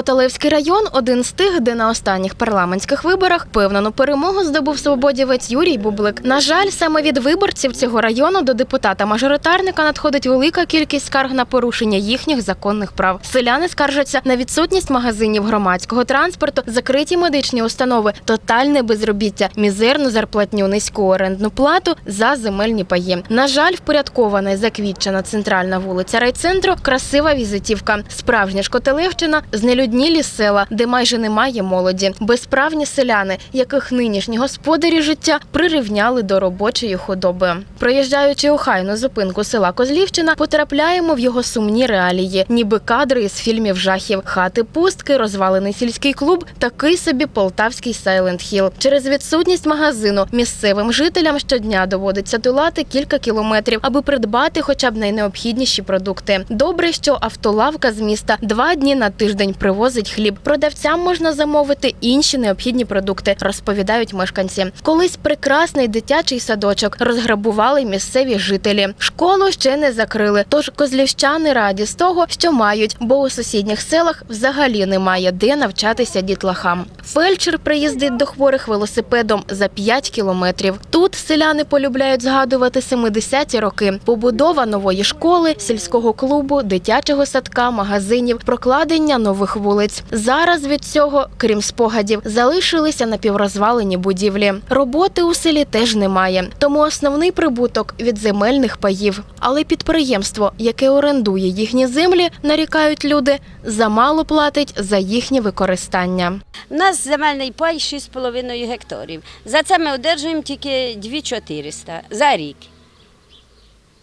Котелевський район один з тих, де на останніх парламентських виборах певнену перемогу здобув свободівець Юрій Бублик. На жаль, саме від виборців цього району до депутата-мажоритарника надходить велика кількість скарг на порушення їхніх законних прав. Селяни скаржаться на відсутність магазинів громадського транспорту, закриті медичні установи, тотальне безробіття, мізерну зарплатню, низьку орендну плату за земельні паї. На жаль, впорядкована і заквітчена центральна вулиця райцентру красива візитівка. Справжня ж Котелевщина знелюднілі села, де майже немає молоді, безправні селяни, яких нинішні господарі життя прирівняли до робочої худоби. Проїжджаючи охайну зупинку села Козлівщина, потрапляємо в його сумні реалії, ніби кадри із фільмів жахів, хати пустки, розвалений сільський клуб, такий собі полтавський Сайленд Хіл. Через відсутність магазину місцевим жителям щодня доводиться долати кілька кілометрів, аби придбати хоча б найнеобхідніші продукти. Добре, що автолавка з міста два дні на тиждень привозить хліб. Продавцям можна замовити інші необхідні продукти, розповідають мешканці. Колись прекрасний дитячий садочок розграбували місцеві жителі. Школу ще не закрили. Тож козлівщани раді з того, що мають, бо у сусідніх селах взагалі немає де навчатися дітлахам. Фельдшер приїздить до хворих велосипедом за 5 кілометрів. Тут селяни полюбляють згадувати 70-ті роки. Побудова нової школи, сільського клубу, дитячого садка, магазинів, прокладення нових вулиць. Зараз від цього, крім спогадів, залишилися напіврозвалені будівлі. Роботи у селі теж немає, тому основний прибуток від земельних паїв. Але підприємство, яке орендує їхні землі, нарікають люди, замало платить за їхнє використання. У нас земельний пай 6,5 гектарів. За це ми одержуємо тільки 2400 за рік.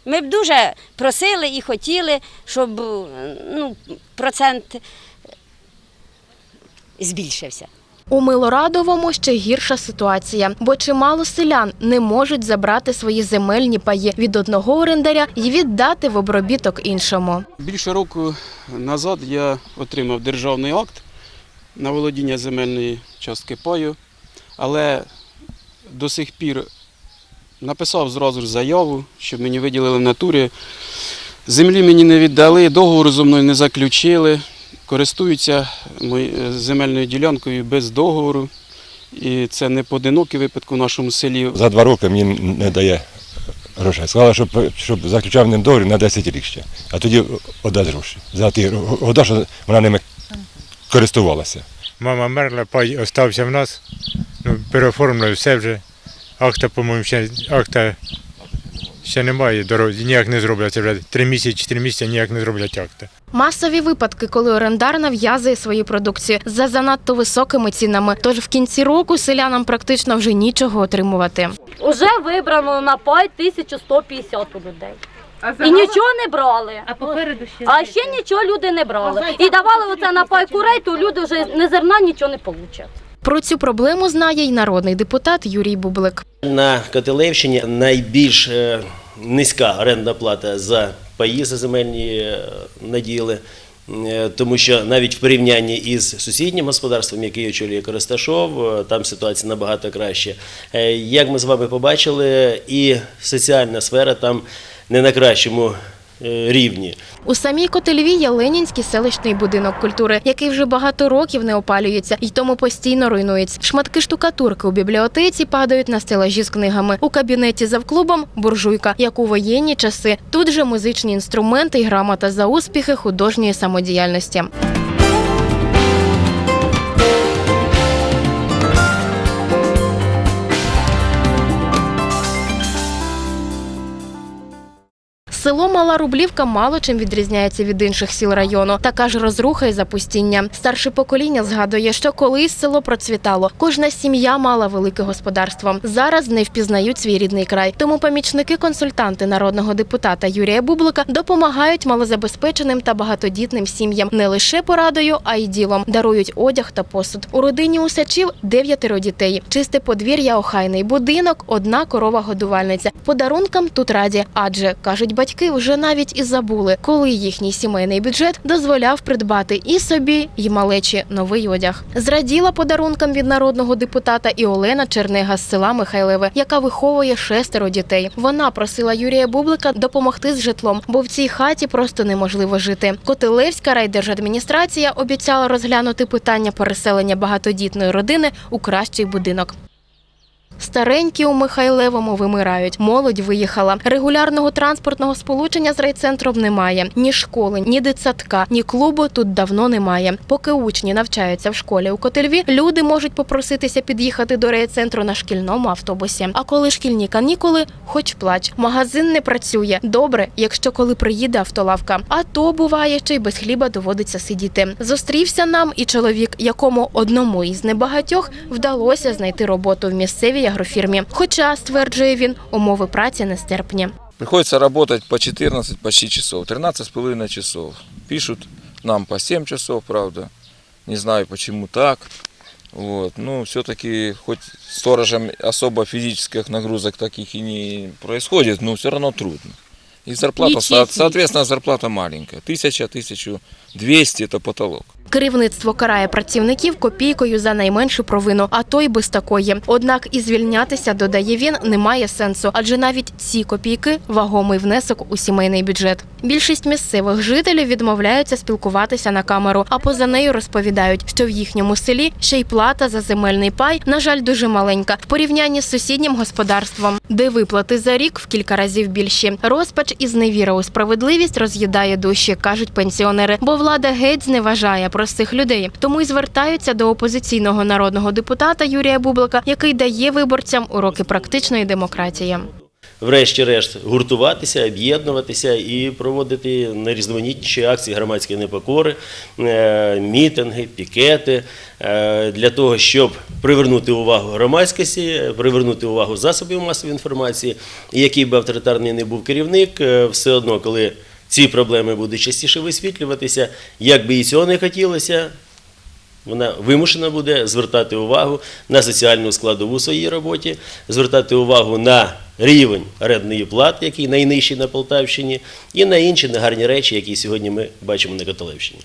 Ми б дуже просили і хотіли, щоб ну, процент збільшився. У Милорадовому ще гірша ситуація, бо чимало селян не можуть забрати свої земельні паї від одного орендаря і віддати в обробіток іншому. Більше року назад я отримав державний акт на володіння земельної частки паю, але до сих пір написав зразу ж заяву, щоб мені виділили в натурі. Землі мені не віддали, договору зі мною не заключили, користуються земельною ділянкою без договору. І це не поодинокий випадок у нашому селі. За два роки мені не дає грошей. Сказала, щоб, щоб заключав ним договір на 10 рік ще, а тоді віддасть гроші. За ті года, що вона ними користувалася. Мама мерла, пай остався в нас. Ну, переоформили все вже. Акта, по-моєму, ще акта ще немає, дорозі, ніяк не зроблять. Вже три місяці, чотири місяці ніяк не зроблять акта. Масові випадки, коли орендар нав'язує свою продукцію за занадто високими цінами. Тож в кінці року селянам практично вже нічого отримувати. Уже вибрано на пай 1150 у людей. І нічого не брали. А попереду ще А ще нічого люди не брали. І давали оце на пай курей, то люди вже не зерна нічого не получать. Про цю проблему знає й народний депутат Юрій Бублик. На Котелевщині найбільш е, низька орендна плата за паї за земельні е, наділи, Е, тому що навіть в порівнянні із сусіднім господарством, який очолює Коросташов, там ситуація набагато краще. Як ми з вами побачили, і соціальна сфера там не на кращому рівні. У самій Котельві є Ленінський селищний будинок культури, який вже багато років не опалюється і тому постійно руйнується. Шматки штукатурки у бібліотеці падають на стелажі з книгами. У кабінеті завклубом буржуйка, як у воєнні часи. Тут же музичні інструменти і грамота за успіхи художньої самодіяльності. Село Мала Рублівка мало чим відрізняється від інших сіл району. Така ж розруха і запустіння. Старше покоління згадує, що колись село процвітало. Кожна сім'я мала велике господарство. Зараз не впізнають свій рідний край. Тому помічники-консультанти народного депутата Юрія Бублика допомагають малозабезпеченим та багатодітним сім'ям не лише порадою, а й ділом. Дарують одяг та посуд. У родині усачів дев'ятеро дітей. Чисте подвір'я, охайний будинок, одна корова годувальниця. Подарункам тут раді, адже кажуть батьки, батьки вже навіть і забули, коли їхній сімейний бюджет дозволяв придбати і собі, і малечі новий одяг. Зраділа подарункам від народного депутата і Олена Чернега з села Михайлеве, яка виховує шестеро дітей. Вона просила Юрія Бублика допомогти з житлом, бо в цій хаті просто неможливо жити. Котелевська райдержадміністрація обіцяла розглянути питання переселення багатодітної родини у кращий будинок. Старенькі у Михайлевому вимирають. Молодь виїхала. Регулярного транспортного сполучення з райцентром немає. Ні школи, ні дитсадка, ні клубу тут давно немає. Поки учні навчаються в школі у Котельві, люди можуть попроситися під'їхати до райцентру на шкільному автобусі. А коли шкільні канікули, хоч плач. Магазин не працює. Добре, якщо коли приїде автолавка. А то буває, що й без хліба доводиться сидіти. Зустрівся нам і чоловік, якому одному із небагатьох вдалося знайти роботу в місцевій агрофірмі. Хоча, стверджує він, умови праці нестерпні. Приходится работать по 14 почти часов, 13 с половиной часов. Пишут нам по 7 часов, правда. Не знаю, почему так. Вот. Ну, все-таки, хоть сторожем особо физических нагрузок таких и не происходит, но все равно трудно. И зарплата, со- соответственно, зарплата маленькая. Тысяча, тысячу двести – это потолок. Керівництво карає працівників копійкою за найменшу провину, а то й без такої. Однак і звільнятися, додає він, немає сенсу, адже навіть ці копійки вагомий внесок у сімейний бюджет. Більшість місцевих жителів відмовляються спілкуватися на камеру, а поза нею розповідають, що в їхньому селі ще й плата за земельний пай, на жаль, дуже маленька в порівнянні з сусіднім господарством, де виплати за рік в кілька разів більші. Розпач і зневіра у справедливість роз'їдає душі, кажуть пенсіонери, бо влада геть зневажає простих людей. Тому й звертаються до опозиційного народного депутата Юрія Бублика, який дає виборцям уроки практичної демократії. врешті-решт гуртуватися, об'єднуватися і проводити найрізноманітніші акції громадської непокори, е, мітинги, пікети е, для того, щоб привернути увагу громадськості, привернути увагу засобів масової інформації. Який би авторитарний не був керівник, е, все одно, коли ці проблеми будуть частіше висвітлюватися, як би і цього не хотілося, вона вимушена буде звертати увагу на соціальну складову в своїй роботі, звертати увагу на рівень орендної плати, який найнижчий на Полтавщині, і на інші негарні речі, які сьогодні ми бачимо на Каталевщині.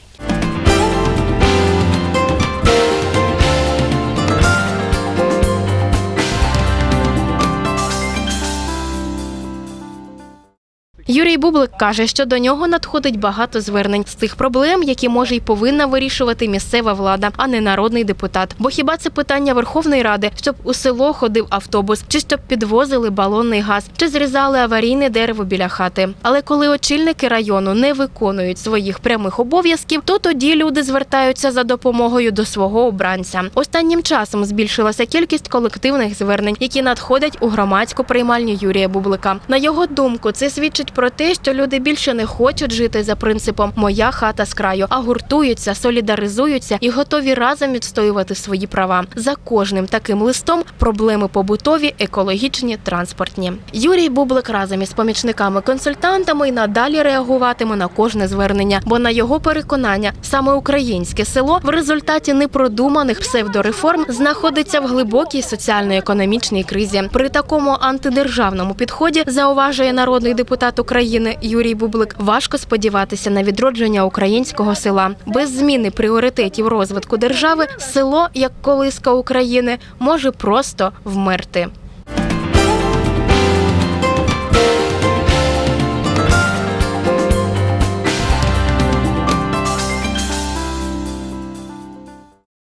Юрій Бублик каже, що до нього надходить багато звернень з тих проблем, які може й повинна вирішувати місцева влада, а не народний депутат. Бо хіба це питання Верховної Ради, щоб у село ходив автобус, чи щоб підвозили балонний газ, чи зрізали аварійне дерево біля хати. Але коли очільники району не виконують своїх прямих обов'язків, то тоді люди звертаються за допомогою до свого обранця. Останнім часом збільшилася кількість колективних звернень, які надходять у громадську приймальню Юрія Бублика. На його думку, це свідчить про те, що люди більше не хочуть жити за принципом Моя хата з краю, а гуртуються, солідаризуються і готові разом відстоювати свої права. За кожним таким листом проблеми побутові, екологічні, транспортні. Юрій Бублик разом із помічниками-консультантами й надалі реагуватиме на кожне звернення, бо на його переконання саме українське село в результаті непродуманих псевдореформ знаходиться в глибокій соціально-економічній кризі. При такому антидержавному підході зауважує народний депутат України Юрій Бублик. Важко сподіватися на відродження українського села без зміни пріоритетів розвитку держави. Село, як колиска України, може просто вмерти.